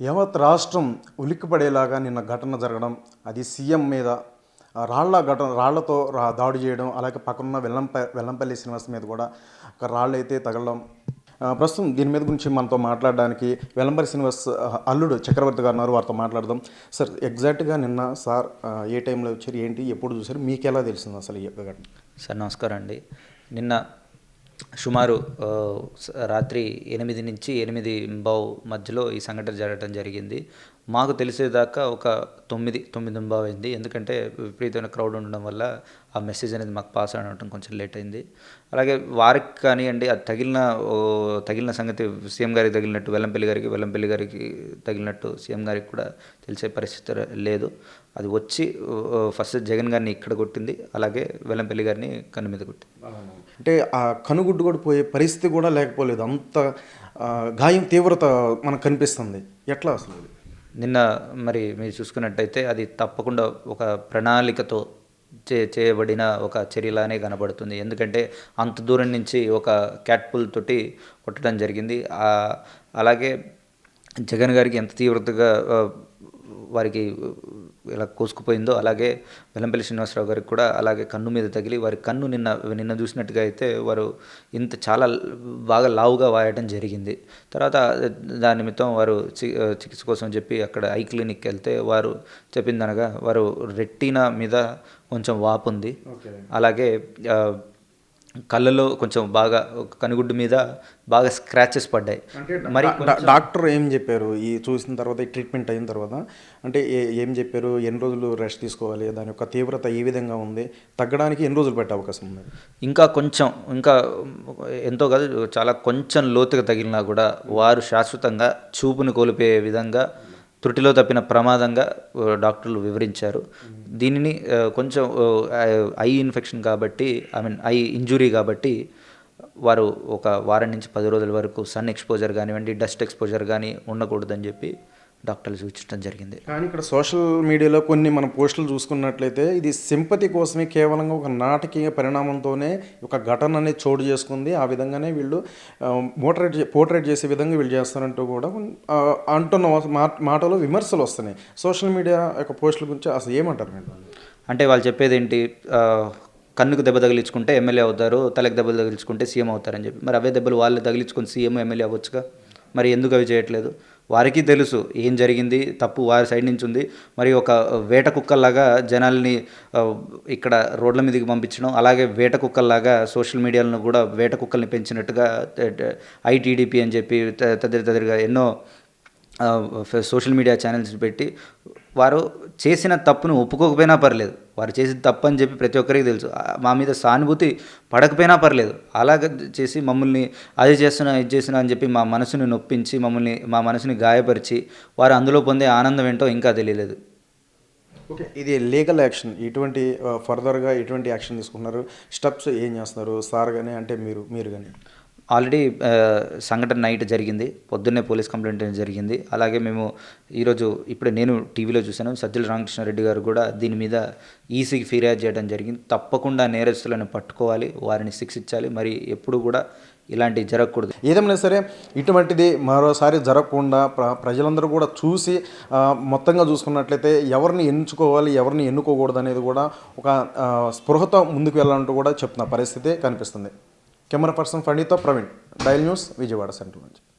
యావత్ రాష్ట్రం ఉలిక్కిపడేలాగా నిన్న ఘటన జరగడం అది సీఎం మీద ఆ, రాళ్ళ ఘటన రాళ్ళతో రా దాడి చేయడం అలాగే పక్కనున్న వెల్లంప వెల్లంపల్లి శ్రీనివాస్ మీద కూడా ఒక రాళ్ళు అయితే తగలడం ప్రస్తుతం దీని మీద గురించి మనతో మాట్లాడడానికి వెల్లంపల్లి శ్రీనివాస్ అల్లుడు చక్రవర్తి గారు ఉన్నారు. వారితో మాట్లాడదాం. సార్ ఎగ్జాక్ట్గా నిన్న సార్ ఏ టైంలో వచ్చారు? ఏంటి? ఎప్పుడు చూసారు మీకు ఎలా తెలిసింది అసలు ఈ యొక్క ఘటన? సార్ నమస్కారం అండి. నిన్న సుమారు స- రాత్రి ఎనిమిది నుంచి ఎనిమిది బావు మధ్యలో ఈ సంఘటన జరగడం జరిగింది. మాకు తెలిసేదాకా ఒక తొమ్మిది తొమ్మిది బావు అయింది. ఎందుకంటే విపరీతమైన క్రౌడ్ ఉండడం వల్ల ఆ మెసేజ్ అనేది మాకు పాస్ అవడం కొంచెం లేట్ అయింది. అలాగే వారికి కానివ్వండి అది తగిలిన తగిలిన సంగతి సీఎం గారికి తగిలినట్టు వెల్లంపల్లి గారికి వెల్లంపల్లి గారికి తగిలినట్టు సీఎం గారికి కూడా తెలిసే పరిస్థితి లేదు. అది వచ్చి ఫస్ట్ జగన్ గారిని ఇక్కడ కొట్టింది అలాగే వెల్లంపల్లి గారిని కన్ను మీద కొట్టింది. అంటే ఆ కనుగుడ్డు కూడా పోయే పరిస్థితి కూడా లేకపోలేదు. అంత గాయం తీవ్రత మనకు కనిపిస్తుంది. ఎట్లా అసలు? నిన్న మరి మీరు చూసుకున్నట్టయితే అది తప్పకుండా ఒక ప్రణాళికతో చే చేయబడిన ఒక చర్యలానే కనబడుతుంది. ఎందుకంటే అంత దూరం నుంచి ఒక క్యాట్ పుల్ తోటి కొట్టడం జరిగింది. అలాగే జగన్ గారికి ఎంత తీవ్రతగా వారికి ఇలా కోసుకుపోయిందో అలాగే వెల్లంపల్లి శ్రీనివాసరావు గారికి కూడా అలాగే కన్ను మీద తగిలి వారి కన్ను నిన్న నిన్న చూసినట్టుగా అయితే వారు ఇంత చాలా బాగా లావుగా వాయడం జరిగింది. తర్వాత దాని నిమిత్తం వారు చి చికిత్స కోసం చెప్పి అక్కడ ఐ క్లినిక్కి వెళ్తే వారు చెప్పిందనగా వారు రెట్టినా మీద కొంచెం వాపు ఉంది. అలాగే కళ్ళలో కొంచెం బాగా కనుగుడ్డు మీద బాగా స్క్రాచెస్ పడ్డాయి. మరి డాక్టర్ ఏం చెప్పారు? ఈ చూసిన తర్వాత ఈ ట్రీట్మెంట్ అయిన తర్వాత అంటే ఏ- ఏం చెప్పారు? ఎన్ని రోజులు రెస్ట్ తీసుకోవాలి? దాని యొక్క తీవ్రత ఏ విధంగా ఉంది? తగ్గడానికి ఎన్ని రోజులు పెట్టే అవకాశం ఉంది? ఇంకా కొంచెం ఇంకా ఎంతో కాదు చాలా కొంచెం లోతుగా తగిలినా కూడా వారు శాశ్వతంగా చూపును కోల్పోయే విధంగా త్రుటిలో తప్పిన ప్రమాదంగా డాక్టర్లు వివరించారు. దీనిని కొంచెం ఐ ఇన్ఫెక్షన్ కాబట్టి ఐ మీన్ ఐ ఇంజురీ కాబట్టి వారు ఒక వారం నుంచి పది రోజుల వరకు సన్ ఎక్స్పోజర్ కానివ్వండి డస్ట్ ఎక్స్పోజర్ కానీ ఉండకూడదని చెప్పి డాక్టర్లు సూచించడం జరిగింది. కానీ ఇక్కడ సోషల్ మీడియాలో కొన్ని మన పోస్టులు చూసుకున్నట్లయితే ఇది సింపతి కోసమే కేవలం ఒక నాటకీయ పరిణామంతోనే ఒక ఘటన అనేది చోటు చేసుకుంది. ఆ విధంగానే వీళ్ళు మోటరేట్ పోర్ట్రేట్ చేసే విధంగా వీళ్ళు చేస్తారంటూ కూడా అంటున్న మాటలో విమర్శలు వస్తున్నాయి. సోషల్ మీడియా యొక్క పోస్టుల గురించి అసలు ఏమంటారు మీరు? అంటే వాళ్ళు చెప్పేది ఏంటి? కన్నుకు దెబ్బ తగిలించుకుంటే ఎమ్మెల్యే అవుతారు తలకి దెబ్బలు తగిలించుకుంటే సీఎం అవుతారని చెప్పి. మరి అవే దెబ్బలు వాళ్ళు తగిలించుకొని సీఎం ఎమ్మెల్యే అవ్వచ్చుగా? మరి ఎందుకు అవి చేయట్లేదు? వారికి తెలుసు ఏం జరిగింది తప్పు వారి సైడ్ నుంచి ఉంది మరి ఒక వేట కుక్కల్లాగా జనాల్ని ఇక్కడ రోడ్ల మీదకి పంపించడం అలాగే వేట కుక్కల్లాగా సోషల్ మీడియాలను కూడా వేట కుక్కల్ని పెంచినట్టుగా ఐటీడీపీ అని చెప్పి త- తదితర తదితరగా ఎన్నో సోషల్ మీడియా ఛానల్స్ పెట్టి వారు చేసిన తప్పును ఒప్పుకోకపోయినా పర్లేదు. వారు చేసిన తప్పు అని చెప్పి ప్రతి ఒక్కరికి తెలుసు. మా మీద సానుభూతి పడకపోయినా పర్లేదు. అలాగ చేసి మమ్మల్ని అది చేస్తున్నా ఇది చేస్తున్నా అని చెప్పి మా మనసుని నొప్పించి మమ్మల్ని మా మనసుని గాయపరిచి వారు అందులో పొందే ఆనందం ఏంటో ఇంకా తెలియలేదు. ఓకే. ఇది లీగల్ యాక్షన్. ఇటువంటి ఫర్దర్గా ఎటువంటి యాక్షన్ తీసుకున్నారు స్టెప్స్ ఏం చేస్తున్నారు? సార్ కానీ అంటే మీరు మీరు కానీ ఆల్రెడీ సంఘటన నైట్ జరిగింది. పొద్దున్నే పోలీస్ కంప్లైంట్ జరిగింది. అలాగే మేము ఈరోజు ఇప్పుడే నేను టీవీలో చూశాను. సజ్జల రామకృష్ణారెడ్డి గారు కూడా దీని మీద ఈసీకి ఫిర్యాదు చేయడం జరిగింది. తప్పకుండా నేరస్తులను పట్టుకోవాలి వారిని శిక్షించాలి. మరి ఎప్పుడు కూడా ఇలాంటివి జరగకూడదు. ఏదైనా సరే ఇటువంటిది మరోసారి జరగకుండా ప్ర ప్రజలందరూ కూడా చూసి మొత్తంగా చూసుకున్నట్లయితే ఎవరిని ఎంచుకోవాలి ఎవరిని ఎన్నుకోకూడదు అనేది కూడా ఒక స్పృహతో ముందుకు వెళ్ళాలంటూ కూడా చెప్తున్న పరిస్థితి కనిపిస్తుంది. Camera person ఫండితో Praveen. Dial news Vijayawada centre నుంచి.